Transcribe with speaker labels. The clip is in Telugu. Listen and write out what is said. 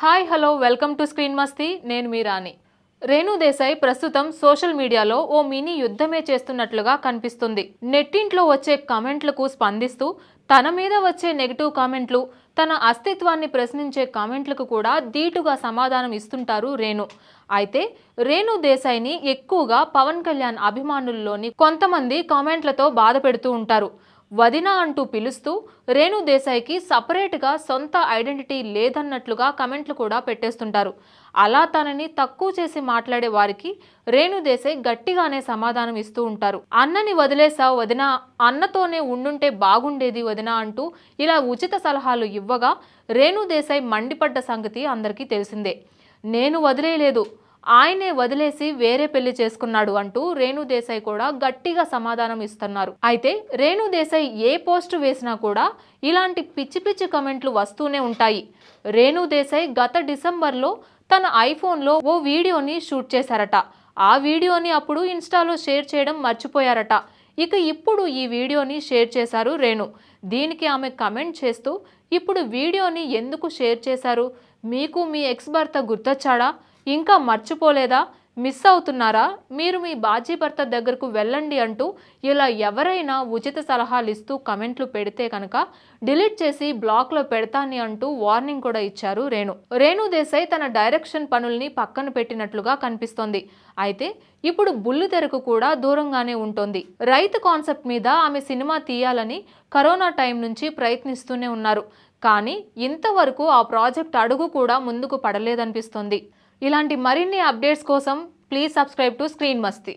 Speaker 1: Hi hello welcome to screen Masti. నేను మీ రాణి. రేణు దేశాయ్ ప్రస్తుతం సోషల్ మీడియాలో ఓ మినీ యుద్ధమే చేస్తున్నట్లుగా కనిపిస్తుంది. నెట్టింట్లో వచ్చే కామెంట్లకు స్పందిస్తూ తన మీద వచ్చే నెగిటివ్ కామెంట్లు తన అస్తిత్వాన్ని ప్రశ్నించే కామెంట్లకు కూడా ధీటుగా సమాధానం ఇస్తుంటారు రేణు. అయితే రేణు దేశాయ్ని ఎక్కువగా పవన్ కళ్యాణ్ అభిమానుల్లోని కొంతమంది కామెంట్లతో బాధ పెడుతూ ఉంటారు. వదిన అంటూ పిలుస్తూ రేణు దేశాయ్కి సపరేట్గా సొంత ఐడెంటిటీ లేదన్నట్లుగా కమెంట్లు కూడా పెట్టేస్తుంటారు. అలా తనని తక్కువ చేసి మాట్లాడే వారికి రేణు దేశాయ్ గట్టిగానే సమాధానం ఇస్తూ ఉంటారు. అన్నని వదిలేసా వదిన అన్నతోనే ఉండుంటే బాగుండేది వదిన అంటూ ఇలా ఉచిత సలహాలు ఇవ్వగా రేణు దేశాయ్ మండిపడ్డ సంగతి అందరికీ తెలిసిందే. నేను వదిలేయలేదు. ఆయనే వదిలేసి వేరే పెళ్ళి చేసుకున్నాడు అంటూ రేణుదేశాయ్ కూడా గట్టిగా సమాధానం ఇస్తున్నారు. అయితే రేణుదేశాయ్ ఏ పోస్ట్ వేసినా కూడా ఇలాంటి పిచ్చి పిచ్చి కమెంట్లు వస్తూనే ఉంటాయి. రేణుదేశాయ్ గత డిసెంబర్లో తన ఐఫోన్లో ఓ వీడియోని షూట్ చేశారట. ఆ వీడియోని అప్పుడు ఇన్స్టాలో షేర్ చేయడం మర్చిపోయారట. ఇక ఇప్పుడు ఈ వీడియోని షేర్ చేశారు రేణు. దీనికి ఆమె కమెంట్ చేస్తూ ఇప్పుడు వీడియోని ఎందుకు షేర్ చేశారు? మీకు మీ ఎక్స్ భర్త గుర్తొచ్చాడా? ఇంకా మర్చిపోలేదా? మిస్ అవుతున్నారా? మీరు మీ బాజీ భర్త దగ్గరకు వెళ్ళండి అంటూ ఇలా ఎవరైనా ఉచిత సలహాలు ఇస్తూ కమెంట్లు పెడితే కనుక డిలీట్ చేసి బ్లాక్లో పెడతాని అంటూ వార్నింగ్ కూడా ఇచ్చారు రేణు. రేణు దేశాయ్ తన డైరెక్షన్ పనుల్ని పక్కన పెట్టినట్లుగా కనిపిస్తోంది. అయితే ఇప్పుడు బుల్లు తెరకు కూడా దూరంగానే ఉంటుంది. రైతు కాన్సెప్ట్ మీద ఆమె సినిమా తీయాలని కరోనా టైం నుంచి ప్రయత్నిస్తూనే ఉన్నారు. కానీ ఇంతవరకు ఆ ప్రాజెక్ట్ అడుగు కూడా ముందుకు పడలేదనిపిస్తుంది. ఇలాంటి మరిన్ని అప్డేట్స్ కోసం please subscribe to screen Masti.